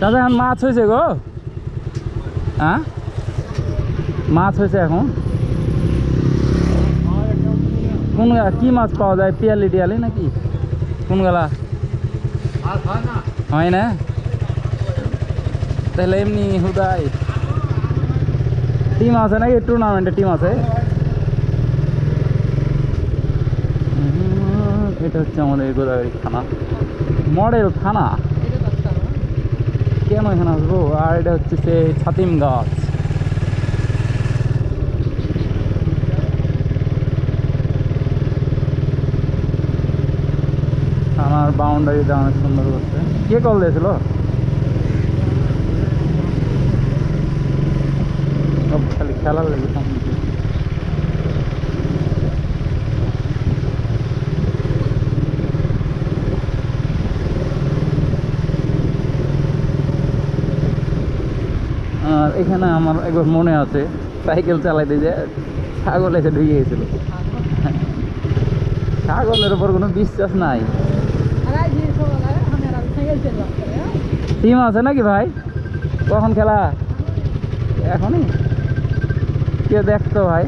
দাদা এখন মাছ হয়েছে গো হ্যাঁ মাছ হয়েছে এখন কোন গা- কি মাছ পাওয়া যায় পিয়ালি টিয়ালি নাকি কোন গেলা হয় না তাহলে এমনি হুদাই টিম আছে নাকি টুর্নামেন্টে টিম আছে উম, এটা হচ্ছে আমাদের গোদাগাড়ি থানা মডেল থানা কেন এখানে আসব? আর এটা হচ্ছে সে ছাতিম গাছ। থানার বাউন্ডারিটা অনেক সুন্দর করছে। কে কল দিয়েছিল? খালি খেলার লেগে আর এখানে আমার একবার মনে আছে, সাইকেল চালাইতে যে ছাগল এসে ঢুকে গেছিল। ছাগলের উপর কোনো বিশ্বাস নাই। টিম আছে নাকি ভাই? কখন খেলা? এখনই? কে দেখতো ভাই?